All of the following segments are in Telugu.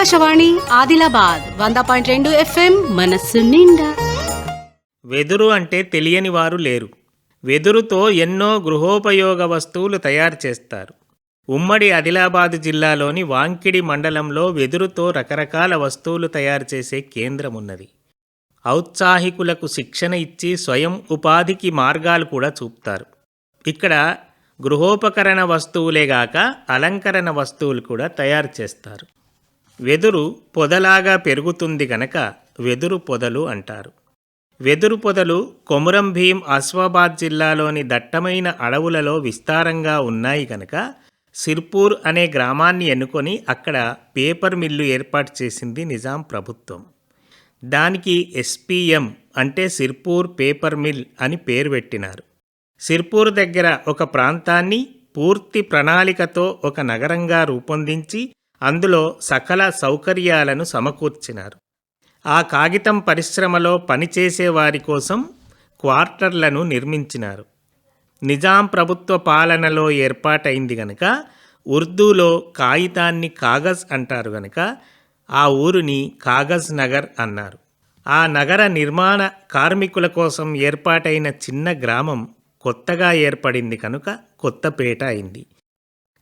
ఆకాశవాణి ఆదిలాబాద్ వంద పాయింట్ రెండు ఎఫ్ఎం మనస్సు నిండా. వెదురు అంటే తెలియని వారు లేరు. వెదురుతో ఎన్నో గృహోపయోగ వస్తువులు తయారు చేస్తారు. ఉమ్మడి ఆదిలాబాద్ జిల్లాలోని వాంకిడి మండలంలో వెదురుతో రకరకాల వస్తువులు తయారు చేసే కేంద్రం ఉన్నది. ఔత్సాహికులకు శిక్షణ ఇచ్చి స్వయం ఉపాధికి మార్గాలు కూడా చూపుతారు. ఇక్కడ గృహోపకరణ వస్తువులేగాక అలంకరణ వస్తువులు కూడా తయారు చేస్తారు. వెదురు పొదలాగా పెరుగుతుంది గనక వెదురు పొదలు అంటారు. వెదురు పొదలు కొమురం భీం ఆస్వాబాద్ జిల్లాలోని దట్టమైన అడవులలో విస్తారంగా ఉన్నాయి గనక సిర్పూర్ అనే గ్రామాన్ని ఎన్నుకొని అక్కడ పేపర్ మిల్లు ఏర్పాటు చేసింది నిజాం ప్రభుత్వం. దానికి ఎస్పిఎం అంటే సిర్పూర్ పేపర్ మిల్ అని పేరు పెట్టినారు. సిర్పూర్ దగ్గర ఒక ప్రాంతాన్ని పూర్తి ప్రణాళికతో ఒక నగరంగా రూపొందించి అందులో సకల సౌకర్యాలను సమకూర్చినారు. ఆ కాగితం పరిశ్రమలో పనిచేసేవారి కోసం క్వార్టర్లను నిర్మించినారు. నిజాం ప్రభుత్వ పాలనలో ఏర్పాటైంది గనక ఉర్దూలో కాగితాన్ని కాగజ్ అంటారు గనక ఆ ఊరిని కాగజ్ నగర్ అన్నారు. ఆ నగర నిర్మాణ కార్మికుల కోసం ఏర్పాటైన చిన్న గ్రామం కొత్తగా ఏర్పడింది కనుక కొత్తపేట అయింది.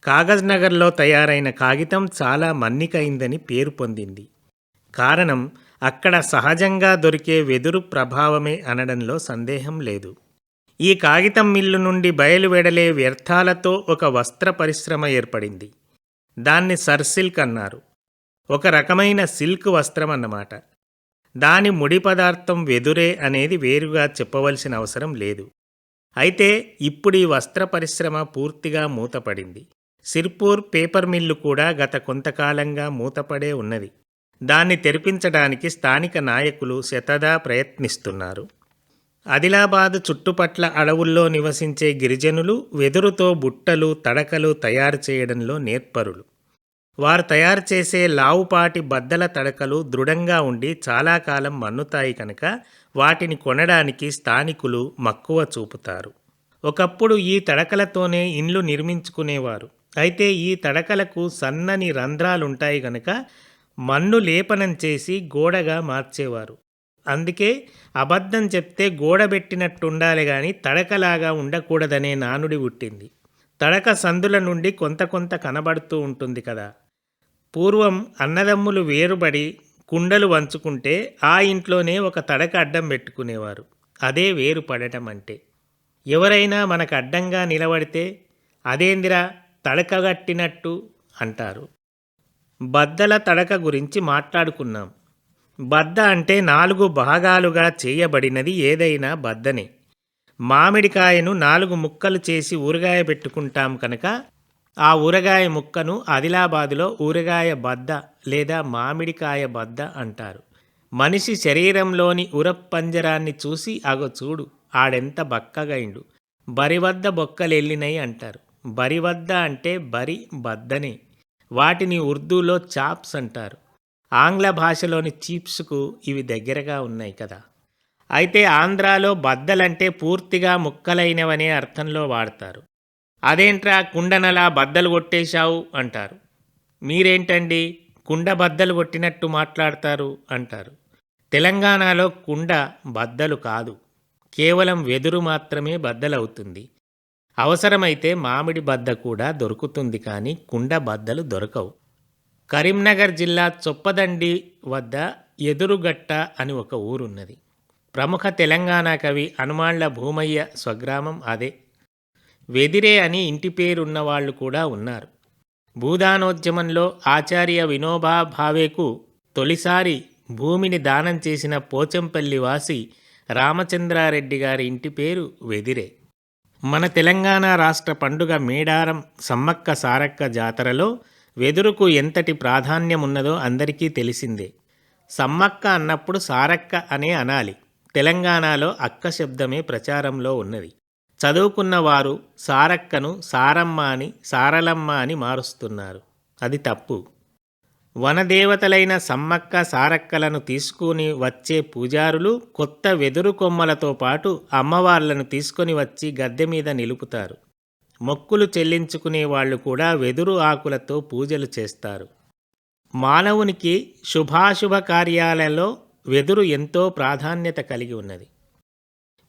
కాగజ్ నగర్లో తయారైన కాగితం చాలా మన్నికైందని పేరు పొందింది. కారణం అక్కడ సహజంగా దొరికే వెదురు ప్రభావమే అనడంలో సందేహం లేదు. ఈ కాగితం మిల్లు నుండి బయలువెడలే వ్యర్థాలతో ఒక వస్త్ర పరిశ్రమ ఏర్పడింది. దాన్ని సర్సిల్క్ అన్నారు. ఒక రకమైన సిల్క్ వస్త్రం అన్నమాట. దాని ముడి పదార్థం వెదురే అనేది వేరుగా చెప్పవలసిన అవసరం లేదు. అయితే ఇప్పుడు ఈ వస్త్ర పరిశ్రమ పూర్తిగా మూతపడింది. సిర్పూర్ పేపర్ మిల్లు కూడా గత కొంతకాలంగా మూతపడే ఉన్నది. దాన్ని తెరిపించడానికి స్థానిక నాయకులు శతదా ప్రయత్నిస్తున్నారు. ఆదిలాబాద్ చుట్టుపట్ల అడవుల్లో నివసించే గిరిజనులు వెదురుతో బుట్టలు తడకలు తయారు చేయడంలో నేర్పరులు. వారు తయారు చేసే లావుపాటి బద్దల తడకలు దృఢంగా ఉండి చాలా కాలం మన్నుతాయి కనుక వాటిని కొనడానికి స్థానికులు మక్కువ చూపుతారు. ఒకప్పుడు ఈ తడకలతోనే ఇండ్లు నిర్మించుకునేవారు. అయితే ఈ తడకలకు సన్నని రంధ్రాలుంటాయి గనక మన్ను లేపనం చేసి గోడగా మార్చేవారు. అందుకే అబద్ధం చెప్తే గోడబెట్టినట్టుండాలి గాని తడకలాగా ఉండకూడదనే నానుడి పుట్టింది. తడక సందుల నుండి కొంత కొంత కనబడుతూ ఉంటుంది కదా. పూర్వం అన్నదమ్ములు వేరుబడి కుండలు వంచుకుంటే ఆ ఇంట్లోనే ఒక తడక అడ్డం పెట్టుకునేవారు. అదే వేరు పడటం అంటే. ఎవరైనా మనకు అడ్డంగా నిలబడితే అదేందిరా తడకగట్టినట్టు అంటారు. బద్దల తడక గురించి మాట్లాడుకున్నాం. బద్ద అంటే నాలుగు భాగాలుగా చేయబడినది ఏదైనా బద్దనే. మామిడికాయను నాలుగు ముక్కలు చేసి ఊరగాయ పెట్టుకుంటాం కనుక ఆ ఊరగాయ ముక్కను ఆదిలాబాదులో ఊరగాయ బద్ద లేదా మామిడికాయ బద్ద అంటారు. మనిషి శరీరంలోని ఉరప్పంజరాన్ని చూసి అగో చూడు ఆడెంత బక్కగైండు. బరి వద్ద అంటారు. బరి వద్ద అంటే బరి బద్దని. వాటిని ఉర్దూలో చాప్స్ అంటారు. ఆంగ్ల భాషలోని చీప్స్కు ఇవి దగ్గరగా ఉన్నాయి కదా. అయితే ఆంధ్రాలో బద్దలంటే పూర్తిగా ముక్కలైనవనే అర్థంలో వాడతారు. అదేంట్రా కుండనలా బద్దలు కొట్టేశావు అంటారు. మీరేంటండి కుండ బద్దలు కొట్టినట్టు మాట్లాడతారు అంటారు. తెలంగాణలో కుండ బద్దలు కాదు. కేవలం వెదురు మాత్రమే బద్దలవుతుంది. అవసరమైతే మామిడి బద్ద కూడా దొరుకుతుంది కానీ కుండ బద్దలు దొరకవు. కరీంనగర్ జిల్లా చొప్పదండి వద్ద ఎదురుగట్ట అని ఒక ఊరున్నది. ప్రముఖ తెలంగాణ కవి హనుమాళ్ళ భూమయ్య స్వగ్రామం అదే. వెదిరే అని ఇంటి పేరున్న వాళ్ళు కూడా ఉన్నారు. భూదానోద్యమంలో ఆచార్య వినోబా భావేకు తొలిసారి భూమిని దానం చేసిన పోచంపల్లి వాసి రామచంద్రారెడ్డి గారి ఇంటి పేరు వెదిరే. మన తెలంగాణ రాష్ట్ర పండుగ మేడారం సమ్మక్క సారక్క జాతరలో వెదురుకు ఎంతటి ప్రాధాన్యమున్నదో అందరికీ తెలిసిందే. సమ్మక్క అన్నప్పుడు సారక్క అనే అనాలి. తెలంగాణలో అక్క శబ్దమే ప్రచారంలో ఉన్నది. చదువుకున్న వారు సారక్కను సారమ్మ అని సారలమ్మ అని మారుస్తున్నారు. అది తప్పు. వనదేవతలైన సమ్మక్క సారక్కలను తీసుకుని వచ్చే పూజారులు కొత్త వెదురు కొమ్మలతో పాటు అమ్మవార్లను తీసుకొని వచ్చి గద్దె మీద నిలుపుతారు. మొక్కులు చెల్లించుకునే వాళ్ళు కూడా వెదురు ఆకులతో పూజలు చేస్తారు. మానవునికి శుభాశుభ కార్యాలలో వెదురు ఎంతో ప్రాధాన్యత కలిగి ఉన్నది.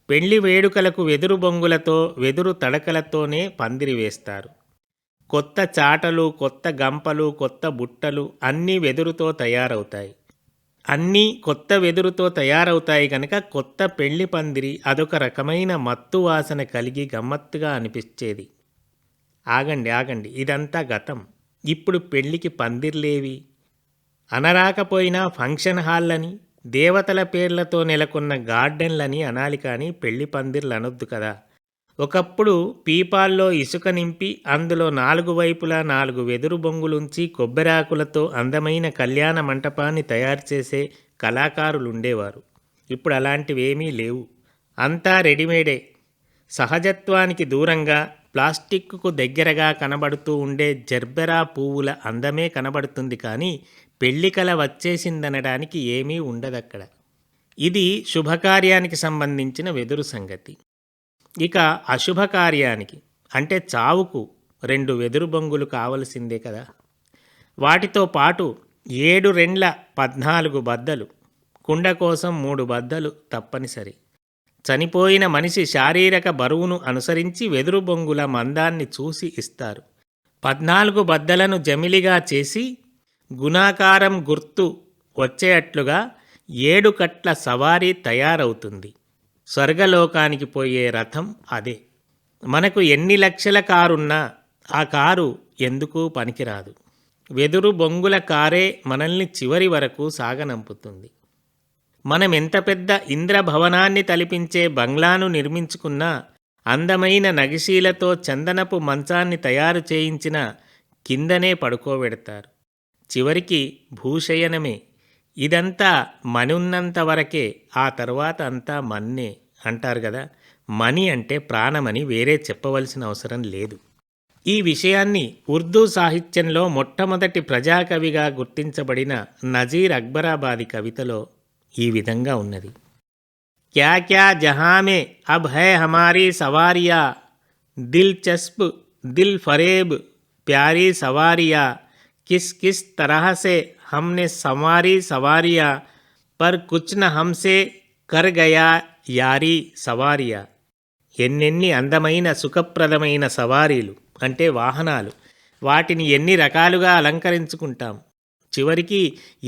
పెళ్ళి వేడుకలకు వెదురు బొంగులతో వెదురు తడకలతోనే పందిరి వేస్తారు. కొత్త చాటలు కొత్త గంపలు కొత్త బుట్టలు అన్నీ వెదురుతో తయారవుతాయి. అన్నీ కొత్త వెదురుతో తయారవుతాయి కనుక కొత్త పెళ్ళి పందిరి అదొక రకమైన మత్తు వాసన కలిగి గమ్మత్తుగా అనిపించేది. ఆగండి ఆగండి ఇదంతా గతం. ఇప్పుడు పెళ్ళికి పందిర్లేవి? అనరాకపోయినా ఫంక్షన్ హాల్లని దేవతల పేర్లతో నెలకొన్న గార్డెన్లని అనాలి కానీ పెళ్ళి పందిర్లు అనొద్దు కదా. ఒకప్పుడు పీపాల్లో ఇసుక నింపి అందులో నాలుగు వైపులా నాలుగు వెదురు బొంగులుంచి కొబ్బరాకులతో అందమైన కళ్యాణ మంటపాన్ని తయారు చేసే కళాకారులు ఉండేవారు ఇప్పుడు అలాంటివేమీ లేవు. అంతా రెడీమేడే. సహజత్వానికి దూరంగా ప్లాస్టిక్కు దగ్గరగా కనబడుతూ ఉండే జర్బెరా పువ్వుల అందమే కనబడుతుంది కానీ పెళ్ళికల వచ్చేసిందనడానికి ఏమీ ఉండదక్కడ. ఇది శుభకార్యానికి సంబంధించిన వెదురు సంగతి. ఇక అశుభకార్యానికి అంటే చావుకు రెండు వెదురు బొంగులు కావలసిందే కదా. వాటితో పాటు ఏడు రెండ్ల పద్నాలుగు బద్దలు కుండ కోసం మూడు బద్దలు తప్పనిసరి. చనిపోయిన మనిషి శారీరక బరువును అనుసరించి వెదురు బొంగుల మందాన్ని చూసి ఇస్తారు. పద్నాలుగు బద్దలను జమిలిగా చేసి గుణాకారం గుర్తు వచ్చేటట్లుగా ఏడు కట్ల సవారీ తయారవుతుంది. స్వర్గలోకానికి పోయే రథం అదే. మనకు ఎన్ని లక్షల కారున్నా ఆ కారు ఎందుకు పనికిరాదు. వెదురు బొంగుల కారే మనల్ని చివరి వరకు సాగనంపుతుంది. మనం ఎంత పెద్ద ఇంద్రభవనాన్ని తలిపించే బంగ్లాను నిర్మించుకున్నా అందమైన నగిశీలతో చందనపు మంచాన్ని తయారు చేయించిన కిందనే పడుకోబెడతారు. చివరికి భూషయనమే ఇదంతా మనున్నంత ఉన్నంత వరకే ఆ తర్వాత అంతా మన్నే అంటారు కదా. మని అంటే ప్రాణమని వేరే చెప్పవలసిన అవసరం లేదు. ఈ విషయాన్ని ఉర్దూ సాహిత్యంలో మొట్టమొదటి ప్రజాకవిగా గుర్తించబడిన నజీర్ అక్బరాబాది కవితలో ఈ విధంగా ఉన్నది. క్యా క్యా జహామే అబ్ హై హమారీ సవారియా దిల్చస్ప్ దిల్ ఫరేబ్ ప్యారీ సవారియా కిస్ కిస్ తరహసే हमने संवारी सवारियाँ पर कुछ न हमसे कर गया యారీ సవారియా ఎన్నెన్ని అందమైన సుఖప్రదమైన సవారీలు అంటే వాహనాలు వాటిని ఎన్ని రకాలుగా అలంకరించుకుంటాం చివరికి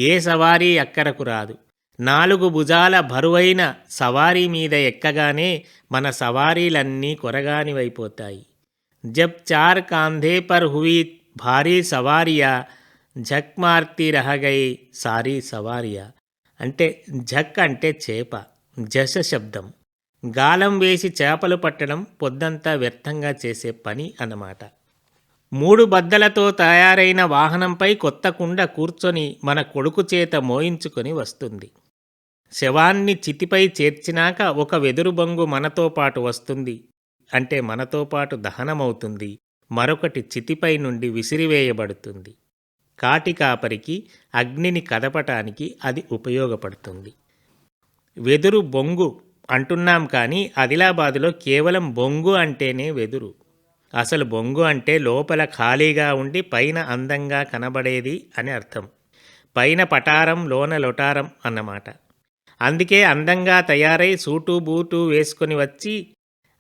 ఏ సవారీ అక్కరకు రాదు నాలుగు భుజాల బరువైన సవారీ మీద ఎక్కగానే మన సవారీలన్నీ కొరగానివైపోతాయి జబ్ చార్ కాంధే పర్ హుయి భారీ సవారియా ఝక్ మార్తి రహగై సారీ సవారియా. అంటే జక్ అంటే చేప జశ శబ్దం. గాలం వేసి చేపలు పట్టడం పొద్దంతా వ్యర్థంగా చేసే పని అన్నమాట. మూడు బద్దలతో తయారైన వాహనంపై కొత్త కుండ కూర్చొని మన కొడుకు చేత మోయించుకొని వస్తుంది. శవాన్ని చితిపై చేర్చినాక ఒక వెదురు బొంగు మనతో పాటు వస్తుంది. అంటే మనతో పాటు దహనమవుతుంది. మరొకటి చితిపై నుండి విసిరివేయబడుతుంది. కాటి కాపరికి అగ్నిని కదపటానికి అది ఉపయోగపడుతుంది. వెదురు బొంగు అంటున్నాం కానీ ఆదిలాబాదులో కేవలం బొంగు అంటేనే వెదురు. అసలు బొంగు అంటే లోపల ఖాళీగా ఉండి పైన అందంగా కనబడేది అని అర్థం. పైన పటారం లోన లొటారం అన్నమాట. అందుకే అందంగా తయారై సూటు బూటు వేసుకొని వచ్చి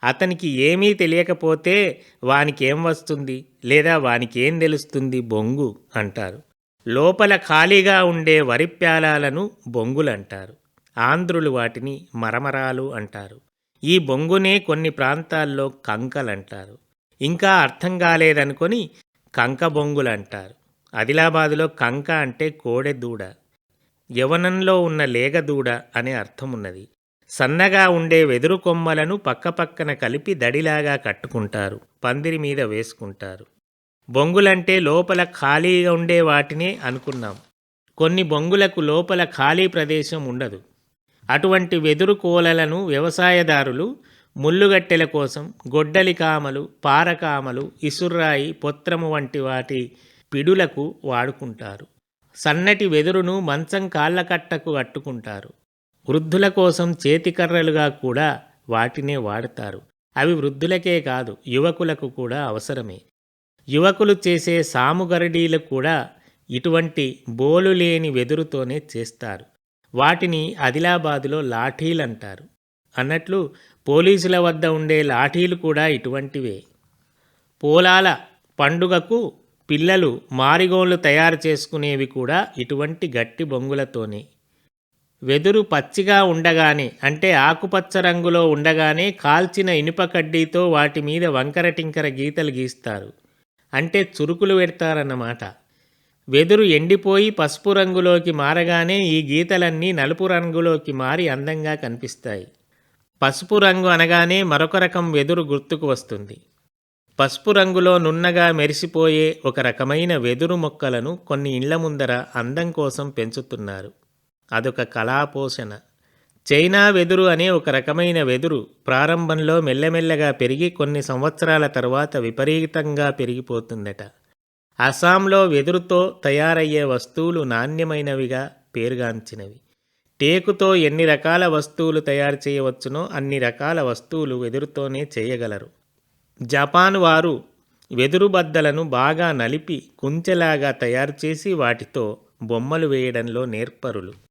అతనికి ఏమీ తెలియకపోతే వానికేం వస్తుంది? లేదా వానికేం తెలుస్తుంది? బొంగు అంటారు. లోపల ఖాళీగా ఉండే వరిప్యాలాలను బొంగులంటారు. ఆంధ్రులు వాటిని మరమరాలు అంటారు. ఈ బొంగునే కొన్ని ప్రాంతాల్లో కంకలంటారు. ఇంకా అర్థం కాలేదనుకొని కంక బొంగులంటారు. ఆదిలాబాదులో కంక అంటే కోడె దూడ యవనంలో ఉన్న లేగ దూడ అనే అర్థం ఉన్నది సన్నగా ఉండే వెదురు కొమ్మలను పక్కపక్కన కలిపి దడిలాగా కట్టుకుంటారు పందిరి మీద వేసుకుంటారు. బొంగులంటే లోపల ఖాళీగా ఉండే వాటినే అనుకున్నాం. కొన్ని బొంగులకు లోపల ఖాళీ ప్రదేశం ఉండదు. అటువంటి వెదురు కోలలను వ్యవసాయదారులు ముల్లుగట్టెల కోసం గొడ్డలి కామలు పారకామలు ఇసుర్రాయి పొత్రము వంటి వాటి పిడులకు వాడుకుంటారు. సన్నటి వెదురును మంచం కాళ్ళకట్టకు అట్టుకుంటారు. వృద్ధుల కోసం చేతికర్రలుగా కూడా వాటినే వాడతారు. అవి వృద్ధులకే కాదు యువకులకు కూడా అవసరమే. యువకులు చేసే సాముగరడీలు కూడా ఇటువంటి బోలు లేని వెదురుతోనే చేస్తారు. వాటిని ఆదిలాబాదులో లాఠీలు అంటారు. అన్నట్లు పోలీసుల వద్ద ఉండే లాఠీలు కూడా ఇటువంటివే. పోలాల పండుగకు పిల్లలు మారిగోళ్ళు తయారు చేసుకునేవి కూడా ఇటువంటి గట్టి బొంగులతోనే. వెదురు పచ్చిగా ఉండగానే అంటే ఆకుపచ్చ రంగులో ఉండగానే కాల్చిన ఇనుప కడ్డీతో వాటి మీద వంకర టింకర గీతలు గీస్తారు. అంటే చురుకులు పెడతారన్నమాట. వెదురు ఎండిపోయి పసుపు రంగులోకి మారగానే ఈ గీతలన్నీ నలుపు రంగులోకి మారి అందంగా కనిపిస్తాయి. పసుపు రంగు అనగానే మరొక రకం వెదురు గుర్తుకు వస్తుంది. పసుపు రంగులో నున్నగా మెరిసిపోయే ఒక రకమైన వెదురు మొక్కలను కొన్ని ఇళ్ళ ముందర అందం కోసం పెంచుతున్నారు. అదొక కళాపోషణ. చైనా వెదురు అనే ఒక రకమైన వెదురు ప్రారంభంలో మెల్లమెల్లగా పెరిగి కొన్ని సంవత్సరాల తర్వాత విపరీతంగా పెరిగిపోతుందట. అస్సాంలో వెదురుతో తయారయ్యే వస్తువులు నాణ్యమైనవిగా పేరుగాంచినవి. టేకుతో ఎన్ని రకాల వస్తువులు తయారు చేయవచ్చునో అన్ని రకాల వస్తువులు వెదురుతోనే చేయగలరు. జపాన్ వారు వెదురు బద్దలను బాగా నలిపి కుంచెలాగా తయారు చేసి వాటితో బొమ్మలు వేయడంలో నేర్పరులు.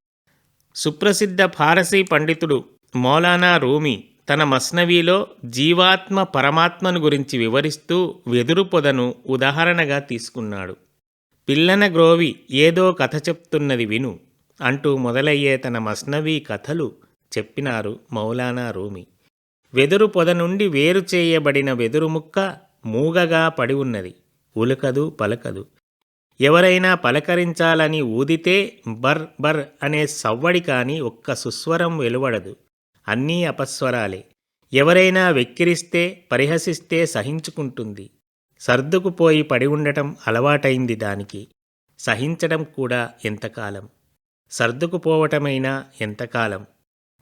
సుప్రసిద్ధ ఫారసీ పండితుడు మౌలానా రూమి తన మస్నవీలో జీవాత్మ పరమాత్మను గురించి వివరిస్తూ వెదురు పొదను ఉదాహరణగా తీసుకున్నాడు. పిల్లన గ్రోవి ఏదో కథ చెప్తున్నది విను అంటూ మొదలయ్యే తన మస్నవీ కథలు చెప్పినారు మౌలానా రూమి. వెదురు పొద నుండి వేరు చేయబడిన వెదురు ముక్క మూగగా పడి ఉన్నది. ఉలకదు పలకదు. ఎవరైనా పలకరించాలని ఊదితే బర్ బర్ అనే సవ్వడి కాని ఒక్క సుస్వరం వెలువడదు. అన్నీ అపస్వరాలే. ఎవరైనా వెక్కిరిస్తే పరిహసిస్తే సహించుకుంటుంది. సర్దుకుపోయి పడి ఉండటం అలవాటైంది దానికి. సహించడం కూడా ఎంతకాలం? సర్దుకుపోవటమైనా ఎంతకాలం?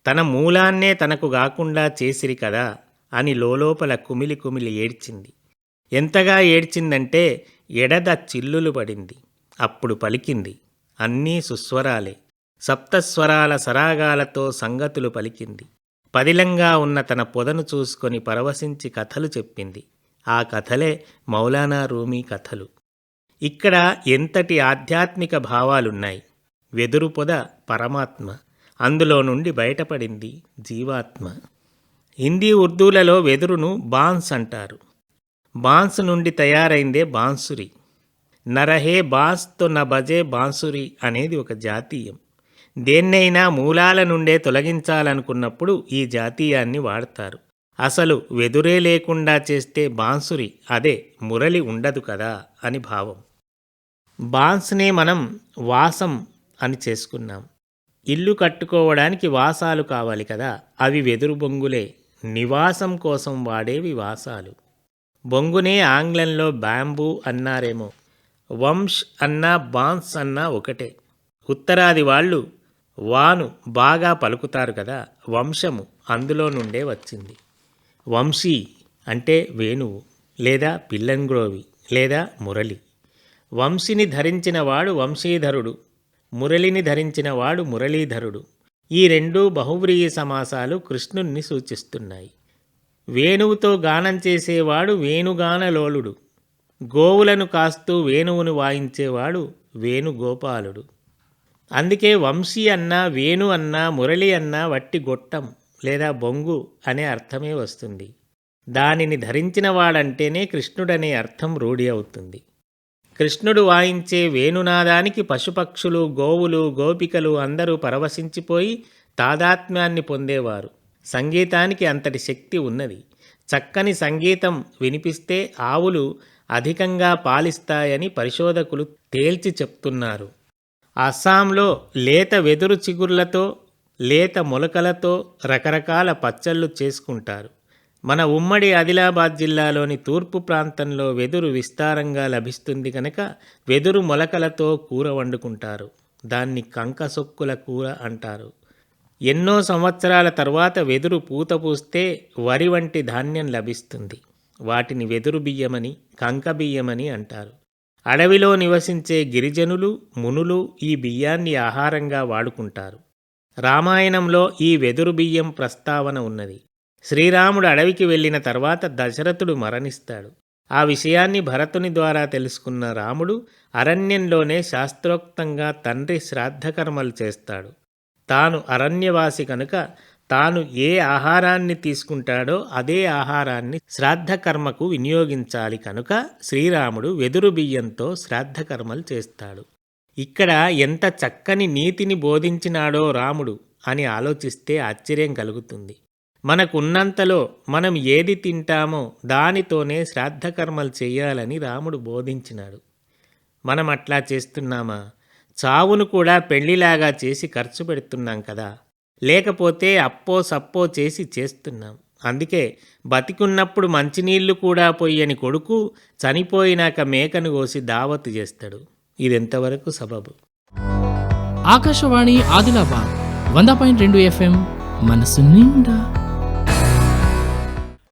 తన మూలాన్నే తనకు గాకుండా చేసిరి కదా అని లోలోపల కుమిలి కుమిలి ఏడ్చింది. ఎంతగా ఏడ్చిందంటే ఎడద చిల్లులు పడింది. అప్పుడు పలికింది అన్నీ సుస్వరాలే. సప్తస్వరాల సరాగాలతో సంగతులు పలికింది. పదిలంగా ఉన్న తన పొదను చూసుకొని పరవశించి కథలు చెప్పింది. ఆ కథలే మౌలానా రూమీ కథలు. ఇక్కడ ఎంతటి ఆధ్యాత్మిక భావాలున్నాయి. వెదురు పొద పరమాత్మ అందులో నుండి బయటపడింది జీవాత్మ. హిందీ ఉర్దూలలో వెదురును బాన్స్ అంటారు. బాన్స్ నుండి తయారైందే బాన్సురి. నరహే బాన్స్తో న బజే బాన్సురి అనేది ఒక జాతీయం. దేన్నైనా మూలాల నుండే తొలగించాలనుకున్నప్పుడు ఈ జాతీయాన్ని వాడతారు. అసలు వెదురే లేకుండా చేస్తే బాన్సురి అదే మురళి ఉండదు కదా అని భావం. బాన్స్నే మనం వాసం అని చేసుకున్నాం. ఇల్లు కట్టుకోవడానికి వాసాలు కావాలి కదా అవి వెదురు బొంగులే. నివాసం కోసం వాడేవి వాసాలు. బొంగునే ఆంగ్లంలో బ్యాంబూ అన్నారేమో. వంశ్ అన్నా బాన్స్ అన్నా ఒకటే. ఉత్తరాది వాళ్ళు వాను బాగా పలుకుతారు కదా వంశము అందులో నుండే వచ్చింది. వంశీ అంటే వేణువు లేదా పిల్లంగ్రోవి లేదా మురళి. వంశిని ధరించినవాడు వంశీధరుడు మురళిని ధరించినవాడు మురళీధరుడు. ఈ రెండు బహువ్రీహి సమాసాలు కృష్ణుణ్ణి సూచిస్తున్నాయి. వేణువుతో గానం చేసేవాడు వేణుగానలోలుడు. గోవులను కాస్తూ వేణువును వాయించేవాడు వేణుగోపాలుడు. అందుకే వంశీ అన్నా వేణు అన్నా మురళి అన్నా వట్టి గొట్టం లేదా బొంగు అనే అర్థమే వస్తుంది. దానిని ధరించిన వాడంటేనే కృష్ణుడనే అర్థం రూఢి అవుతుంది. కృష్ణుడు వాయించే వేణునాదానికి పశుపక్షులు గోవులు గోపికలు అందరూ పరవశించిపోయి తాదాత్మ్యాన్ని పొందేవారు. సంగీతానికి అంతటి శక్తి ఉన్నది. చక్కని సంగీతం వినిపిస్తే ఆవులు అధికంగా పాలిస్తాయని పరిశోధకులు తేల్చి చెప్తున్నారు. అస్సాంలో లేత వెదురు చిగుర్లతో లేత మొలకలతో రకరకాల పచ్చళ్ళు చేసుకుంటారు. మన ఉమ్మడి ఆదిలాబాద్ జిల్లాలోని తూర్పు ప్రాంతంలో వెదురు విస్తారంగా లభిస్తుంది కనుక వెదురు మొలకలతో కూర వండుకుంటారు. దాన్ని కంక సొక్కుల కూర అంటారు. ఎన్నో సంవత్సరాల తర్వాత వెదురు పూత పూస్తే వరి వంటి ధాన్యం లభిస్తుంది. వాటిని వెదురు బియ్యమని కంక బియ్యమని అంటారు. అడవిలో నివసించే గిరిజనులు మునులు ఈ బియ్యాన్ని ఆహారంగా వాడుకుంటారు. రామాయణంలో ఈ వెదురు బియ్యం ప్రస్తావన ఉన్నది. శ్రీరాముడు అడవికి వెళ్ళిన తర్వాత దశరథుడు మరణిస్తాడు. ఆ విషయాన్ని భరతుని ద్వారా తెలుసుకున్న రాముడు అరణ్యంలోనే శాస్త్రోక్తంగా తండ్రి శ్రాద్ధకర్మలు చేస్తాడు. తాను అరణ్యవాసి కనుక తాను ఏ ఆహారాన్ని తీసుకుంటాడో అదే ఆహారాన్ని శ్రాద్ధకర్మకు వినియోగించాలి కనుక శ్రీరాముడు వెదురు బియ్యంతో శ్రాద్ధకర్మలు చేస్తాడు. ఇక్కడ ఎంత చక్కని నీతిని బోధించినాడో రాముడు అని ఆలోచిస్తే ఆశ్చర్యం కలుగుతుంది. మనకున్నంతలో మనం ఏది తింటామో దానితోనే శ్రాద్ధకర్మలు చేయాలని రాముడు బోధించినాడు. మనం అట్లా చేస్తున్నామా? చావును కూడా పెళ్ళిలాగా చేసి ఖర్చు పెడుతున్నాం కదా. లేకపోతే అప్పో సప్పో చేసి చేస్తున్నాం. అందుకే బతికున్నప్పుడు మంచినీళ్ళు కూడా పొయ్యని కొడుకు చనిపోయినాక మేకను కోసి దావతు చేస్తాడు. ఇదెంతవరకు సబబు? ఆకాశవాణి ఆదిలాబాద్ వంద పాయింట్ రెండు ఎఫ్ఎం మనసు నిండా.